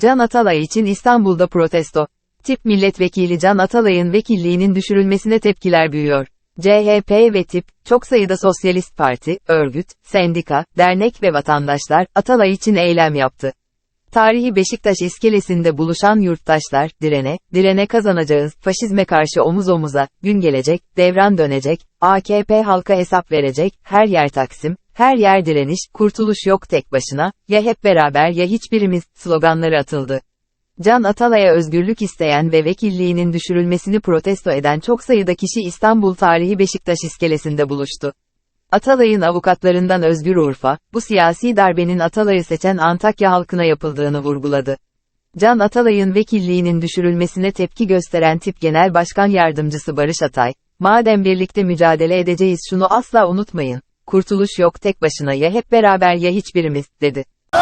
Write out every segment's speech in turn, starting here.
Can Atalay için İstanbul'da protesto. Tip milletvekili Can Atalay'ın vekilliğinin düşürülmesine tepkiler büyüyor. CHP ve tip, çok sayıda sosyalist parti, örgüt, sendika, dernek ve vatandaşlar, Atalay için eylem yaptı. Tarihi Beşiktaş iskelesinde buluşan yurttaşlar, direne, direne kazanacağız, faşizme karşı omuz omuza, gün gelecek, devran dönecek, AKP halka hesap verecek, her yer Taksim, her yer direniş, kurtuluş yok tek başına, ya hep beraber ya hiçbirimiz, sloganları atıldı. Can Atalay'a özgürlük isteyen ve vekilliğinin düşürülmesini protesto eden çok sayıda kişi İstanbul Tarihi Beşiktaş iskelesinde buluştu. Atalay'ın avukatlarından Özgür Urfa, bu siyasi darbenin Atalay'ı seçen Antakya halkına yapıldığını vurguladı. Can Atalay'ın vekilliğinin düşürülmesine tepki gösteren tip genel başkan yardımcısı Barış Atay, madem birlikte mücadele edeceğiz şunu asla unutmayın, kurtuluş yok tek başına ya hep beraber ya hiçbirimiz, dedi. Ee,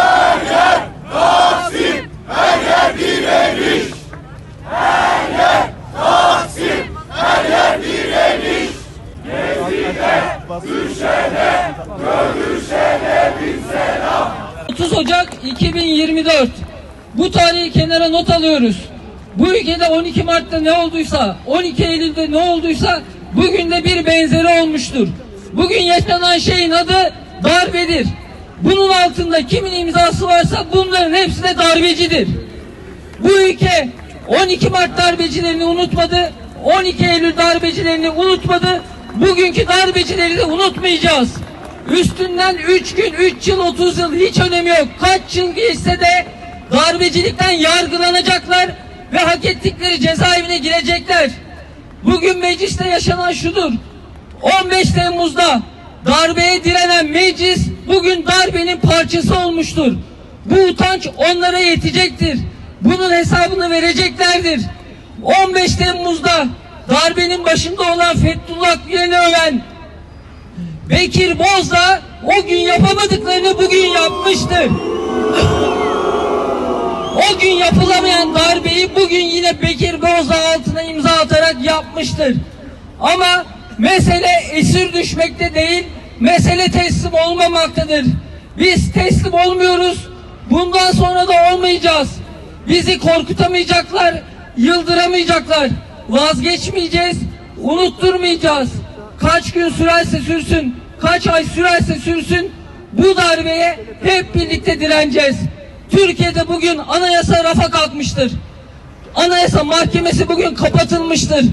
30 Ocak 2024. Bu tarihi kenara not alıyoruz. Bu ülkede 12 Mart'ta ne olduysa, 12 Eylül'de ne olduysa bugün de bir benzeri olmuştur. Bugün yaşanan şeyin adı darbedir. Bunun altında kimin imzası varsa bunların hepsi de darbecidir. Bu ülke 12 Mart darbecilerini unutmadı, 12 Eylül darbecilerini unutmadı, bugünkü darbecileri de unutmayacağız. Üstünden 3 gün, 3 yıl, 30 yıl hiç önemi yok. Kaç yıl geçse de darbecilikten yargılanacaklar ve hak ettikleri cezaevine girecekler. Bugün mecliste yaşanan şudur. 15 Temmuz'da darbeye direnen meclis bugün darbenin parçası olmuştur. Bu utanç onlara yetecektir. Bunun hesabını vereceklerdir. 15 Temmuz'da darbenin başında olan Fethullah Gülen'i öven Bekir Bozdağ o gün yapamadıklarını bugün yapmıştır. O gün yapılamayan darbeyi bugün yine Bekir Bozdağ altına imza atarak yapmıştır. Ama mesele esir düşmekte değil, mesele teslim olmamaktadır. Biz teslim olmuyoruz, bundan sonra da olmayacağız. Bizi korkutamayacaklar, yıldıramayacaklar. Vazgeçmeyeceğiz, unutturmayacağız. Kaç gün sürerse sürsün, kaç ay sürerse sürsün bu darbeye hep birlikte direneceğiz. Türkiye'de bugün anayasa rafa kalkmıştır. Anayasa mahkemesi bugün kapatılmıştır.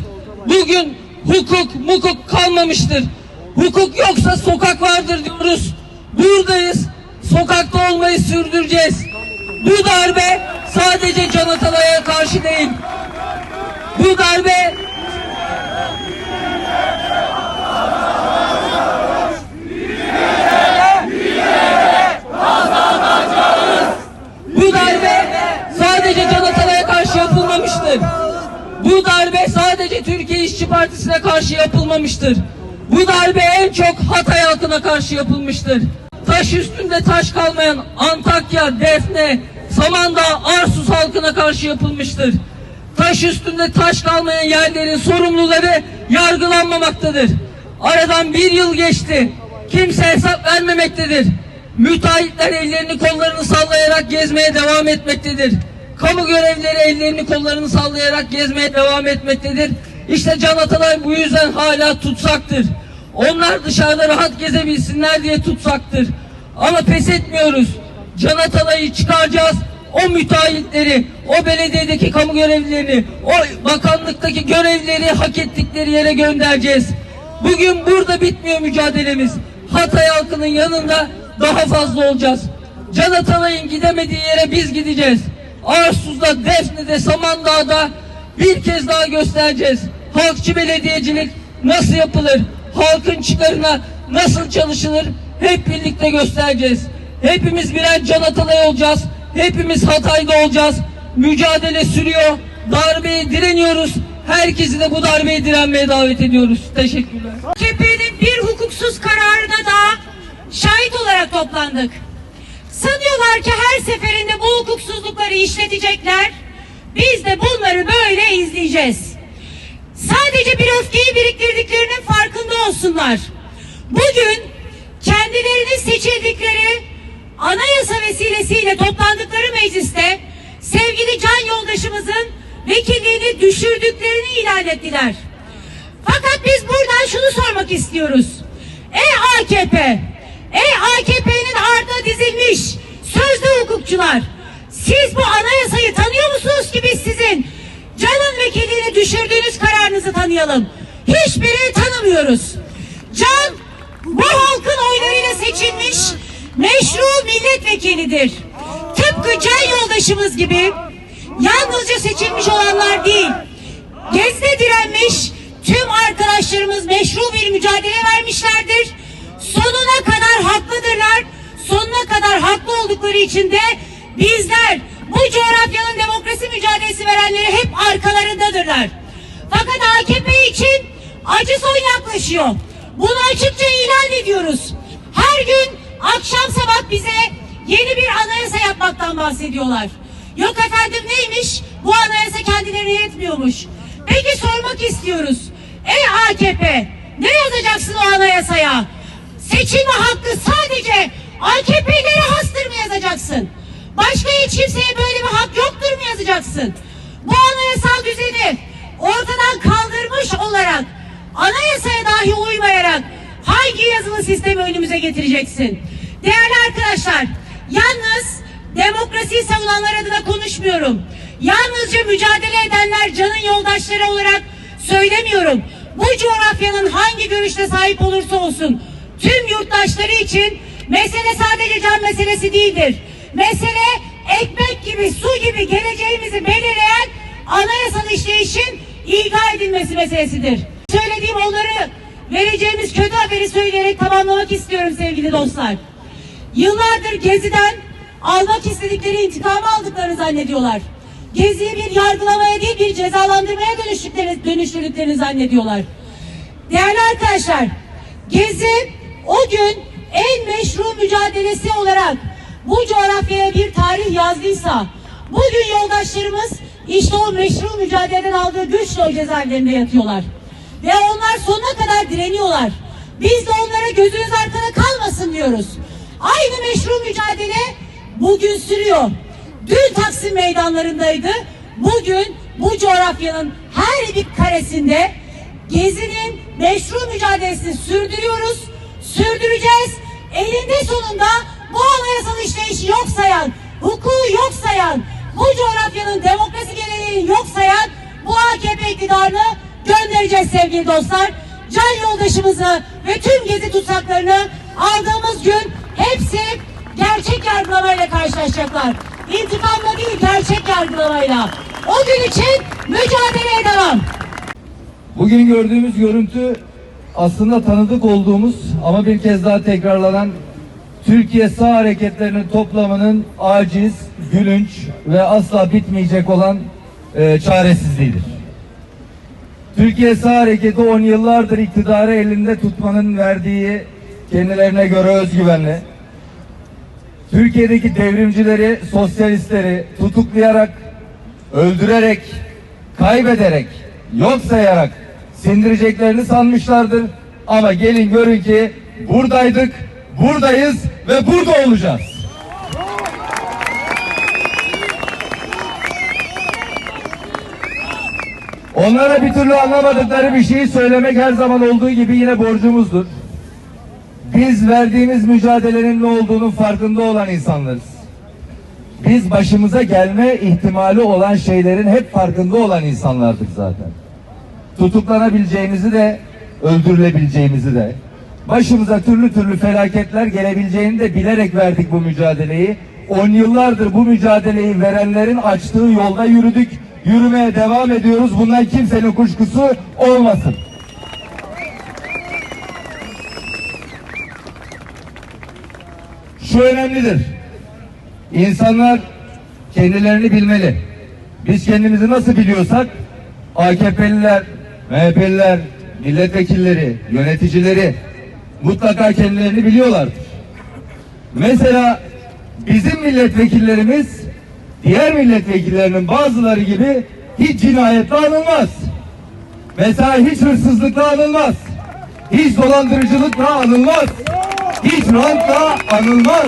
Bugün hukuk mukuk kalmamıştır. Hukuk yoksa sokak vardır diyoruz. Buradayız. Sokakta olmayı sürdüreceğiz. Bu darbe sadece Can Atalay'a karşı değil. Bu darbe Bu darbe sadece Can Atalay'a karşı yapılmamıştır. Bu darbe sadece Türkiye İşçi Partisi'ne karşı yapılmamıştır. Bu darbe en çok Hatay halkına karşı yapılmıştır. Taş üstünde taş kalmayan Antakya, Defne, Samandağ, Arsus halkına karşı yapılmıştır. Taş üstünde taş kalmayan yerlerin sorumluları yargılanmamaktadır. Aradan bir yıl geçti. Kimse hesap vermemektedir. Müteahhitler ellerini kollarını sallayarak gezmeye devam etmektedir. Kamu görevlileri ellerini kollarını sallayarak gezmeye devam etmektedir. İşte Can Atalay bu yüzden hala tutsaktır. Onlar dışarıda rahat gezebilsinler diye tutsaktır. Ama pes etmiyoruz. Can Atalay'ı çıkaracağız. O müteahhitleri, o belediyedeki kamu görevlilerini, o bakanlıktaki görevlileri hak ettikleri yere göndereceğiz. Bugün burada bitmiyor mücadelemiz. Hatay halkının yanında daha fazla olacağız. Can Atalay'ın gidemediği yere biz gideceğiz. Arsuz'da, Defne'de, Samandağ'da bir kez daha göstereceğiz. Halkçı belediyecilik nasıl yapılır? Halkın çıkarına nasıl çalışılır? Hep birlikte göstereceğiz. Hepimiz birer Can Atalay olacağız. Hepimiz Hatay'da olacağız. Mücadele sürüyor. Darbeye direniyoruz. Herkesi de bu darbeye direnmeye davet ediyoruz. Teşekkürler. AKP'nin bir hukuksuz kararına da şahit olarak toplandık. Sanıyorlar ki her seferinde bu hukuksuzlukları işletecekler. Biz de bunları böyle izleyeceğiz. Sadece bir öfkeyi biriktirdiklerinin farkında olsunlar. Bugün kendilerini seçildikleri anayasa vesilesiyle toplandıkları mecliste vekilliğini düşürdüklerini ilan ettiler. Fakat biz buradan şunu sormak istiyoruz. Ey AKP, ey AKP'nin ardına dizilmiş sözde hukukçular, siz bu anayasayı tanıyor musunuz ki biz sizin Can'ın vekilliğini düşürdüğünüz kararınızı tanıyalım. Hiçbirini tanımıyoruz. Can bu halkın oylarıyla seçilmiş meşru milletvekilidir. Tıpkı Can yoldaşımız gibi yalnızca seçilmiş olanlar değil, Gezde direnmiş tüm arkadaşlarımız meşru bir mücadele vermişlerdir. Sonuna kadar haklıdırlar. Sonuna kadar haklı oldukları için de bizler bu coğrafyanın demokrasi mücadelesi verenleri hep arkalarındadırlar. Fakat AKP için acı son yaklaşıyor. Bunu açıkça ilan ediyoruz. Her gün akşam sabah bize yeni bir anayasa yapmaktan bahsediyorlar. Yok efendim neymiş? Bu anayasa kendilerine yetmiyormuş. Peki sormak istiyoruz. Ey AKP ne yazacaksın o anayasaya? Seçilme hakkı sadece AKP'lere hastır mı yazacaksın? Başka hiç kimseye böyle bir hak yoktur mu yazacaksın? Bu anayasal düzeni ortadan kaldırmış olarak anayasaya dahi uymayarak hangi yazılı sistemi önümüze getireceksin? Değerli arkadaşlar, yalnız demokrasiyi savunanlar adına konuşmuyorum. Yalnızca mücadele edenler canın yoldaşları olarak söylemiyorum. Bu coğrafyanın hangi görüşte sahip olursa olsun tüm yurttaşları için mesele sadece can meselesi değildir. Mesele ekmek gibi, su gibi geleceğimizi belirleyen anayasal işleyişin ilga edilmesi meselesidir. Söylediğim onları vereceğimiz kötü haberi söyleyerek tamamlamak istiyorum sevgili dostlar. Yıllardır Gezi'den almak istedikleri intikamı aldıklarını zannediyorlar. Gezi'yi bir yargılamaya değil bir cezalandırmaya dönüştüklerini, dönüştürdüklerini zannediyorlar. Değerli arkadaşlar, Gezi mücadelesi olarak bu coğrafyaya bir tarih yazdıysa, bugün yoldaşlarımız işte o meşru mücadeleden aldığı güçle o cezaevlerinde yatıyorlar. Ve onlar sonuna kadar direniyorlar. Biz de onlara gözünüz arkada kalmasın diyoruz. Aynı meşru mücadele bugün sürüyor. Dün Taksim meydanlarındaydı. Bugün bu coğrafyanın her bir karesinde Gezi'nin meşru mücadelesini sürdürüyoruz. Sürdüreceğiz. Elinde sonunda bu anayasal işleyişi yok sayan, hukuku yok sayan, bu coğrafyanın demokrasi geleneğini yok sayan bu AKP iktidarını göndereceğiz sevgili dostlar. Can yoldaşımızı ve tüm gezi tutsaklarını aldığımız gün hepsi gerçek yargılamayla karşılaşacaklar. İntikamla değil gerçek yargılamayla. O gün için mücadeleye devam. Bugün gördüğümüz görüntü aslında tanıdık olduğumuz ama bir kez daha tekrarlanan Türkiye sağ hareketlerinin toplamının aciz, gülünç ve asla bitmeyecek olan e, çaresizliğidir. Türkiye sağ hareketi on yıllardır iktidarı elinde tutmanın verdiği kendilerine göre özgüvenle Türkiye'deki devrimcileri, sosyalistleri tutuklayarak, öldürerek, kaybederek, yok sayarak sindireceklerini sanmışlardır. Ama gelin görün ki buradaydık, buradayız ve burada olacağız. Onlara bir türlü anlamadıkları bir şeyi söylemek her zaman olduğu gibi yine borcumuzdur. Biz verdiğimiz mücadelenin ne olduğunun farkında olan insanlarız. Biz başımıza gelme ihtimali olan şeylerin hep farkında olan insanlardık zaten. Tutuklanabileceğimizi de öldürülebileceğimizi de başımıza türlü türlü felaketler gelebileceğini de bilerek verdik bu mücadeleyi. On yıllardır bu mücadeleyi verenlerin açtığı yolda yürüdük. Yürümeye devam ediyoruz. Bundan kimsenin kuşkusu olmasın. Şu önemlidir. İnsanlar kendilerini bilmeli. Biz kendimizi nasıl biliyorsak AKP'liler, MHP'liler, milletvekilleri, yöneticileri mutlaka kendilerini biliyorlardır. Mesela bizim milletvekillerimiz diğer milletvekillerinin bazıları gibi hiç cinayetle anılmaz. Mesela hiç hırsızlıkla anılmaz. Hiç dolandırıcılıkla anılmaz. Hiç rantla anılmaz.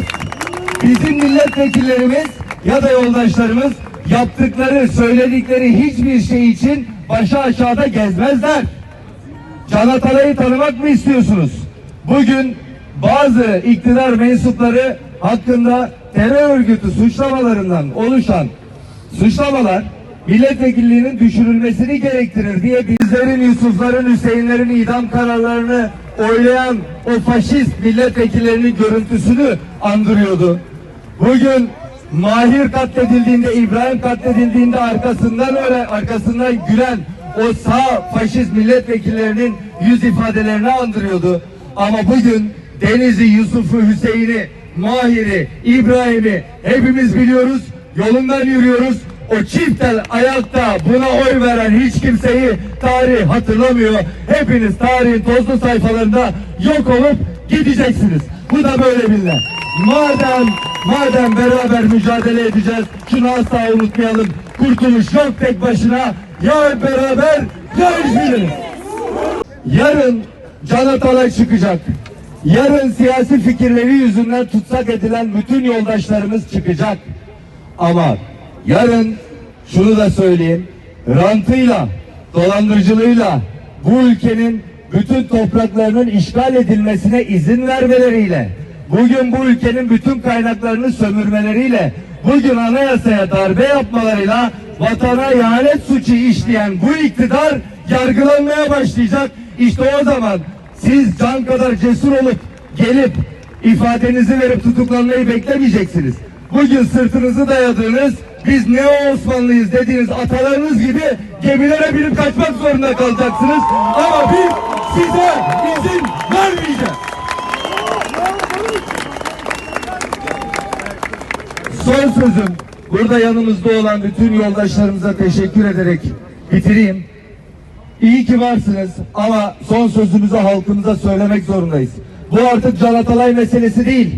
Bizim milletvekillerimiz ya da yoldaşlarımız yaptıkları, söyledikleri hiçbir şey için başı aşağıda gezmezler. Can Atalay'ı tanımak mı istiyorsunuz? Bugün bazı iktidar mensupları hakkında terör örgütü suçlamalarından oluşan suçlamalar milletvekilliğinin düşürülmesini gerektirir diye bizlerin Yusufların, Hüseyinlerin idam kararlarını oylayan o faşist milletvekillerinin görüntüsünü andırıyordu. Bugün Mahir katledildiğinde, İbrahim katledildiğinde arkasından öyle arkasından gülen o sağ faşist milletvekillerinin yüz ifadelerini andırıyordu. Ama bugün Deniz'i, Yusuf'u, Hüseyin'i, Mahir'i, İbrahim'i hepimiz biliyoruz. Yolundan yürüyoruz. O çiftel ayakta buna oy veren hiç kimseyi tarih hatırlamıyor. Hepiniz tarihin tozlu sayfalarında yok olup gideceksiniz. Bu da böyle bilin. Madem madem beraber mücadele edeceğiz, şunu asla unutmayalım. Kurtuluş yok tek başına. Ya beraber ya hiçbirimiz. Yarın Can Atalay çıkacak. Yarın siyasi fikirleri yüzünden tutsak edilen bütün yoldaşlarımız çıkacak. Ama yarın şunu da söyleyeyim. Rantıyla, dolandırıcılığıyla bu ülkenin bütün topraklarının işgal edilmesine izin vermeleriyle, bugün bu ülkenin bütün kaynaklarını sömürmeleriyle, bugün anayasaya darbe yapmalarıyla vatana ihanet suçu işleyen bu iktidar yargılanmaya başlayacak. İşte o zaman siz can kadar cesur olup gelip ifadenizi verip tutuklanmayı beklemeyeceksiniz. Bugün sırtınızı dayadığınız biz ne Osmanlıyız dediğiniz atalarınız gibi gemilere binip kaçmak zorunda kalacaksınız. Ama biz size izin vermeyeceğiz. Son sözüm burada yanımızda olan bütün yoldaşlarımıza teşekkür ederek bitireyim. İyi ki varsınız ama son sözümüzü halkımıza söylemek zorundayız. Bu artık Can Atalay meselesi değil.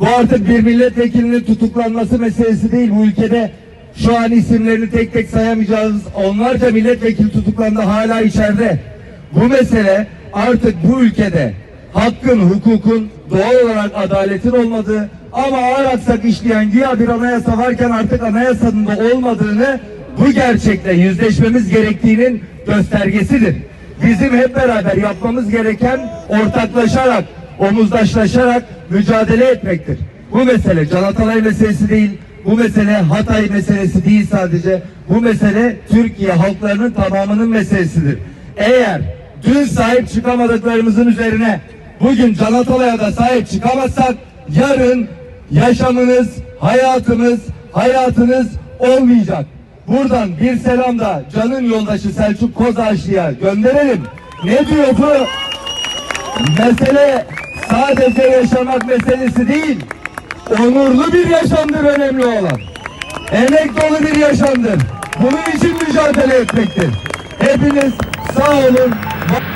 Bu artık bir milletvekilinin tutuklanması meselesi değil. Bu ülkede şu an isimlerini tek tek sayamayacağız. Onlarca milletvekili tutuklandı hala içeride. Bu mesele artık bu ülkede hakkın, hukukun, doğal olarak adaletin olmadığı ama ağır aksak işleyen güya bir anayasa varken artık anayasanın da olmadığını bu gerçekle yüzleşmemiz gerektiğinin göstergesidir. Bizim hep beraber yapmamız gereken ortaklaşarak, omuzdaşlaşarak mücadele etmektir. Bu mesele Can Atalay meselesi değil, bu mesele Hatay meselesi değil sadece. Bu mesele Türkiye halklarının tamamının meselesidir. Eğer dün sahip çıkamadıklarımızın üzerine bugün Can Atalay'a da sahip çıkamazsak yarın yaşamınız, hayatımız, hayatınız olmayacak. Buradan bir selam da Can'ın yoldaşı Selçuk Kozağaçlı'ya gönderelim. Ne diyor bu? Mesele sadece yaşamak meselesi değil. Onurlu bir yaşamdır önemli olan. Emek dolu bir yaşamdır. Bunun için mücadele etmektir. Hepiniz sağ olun. Thank.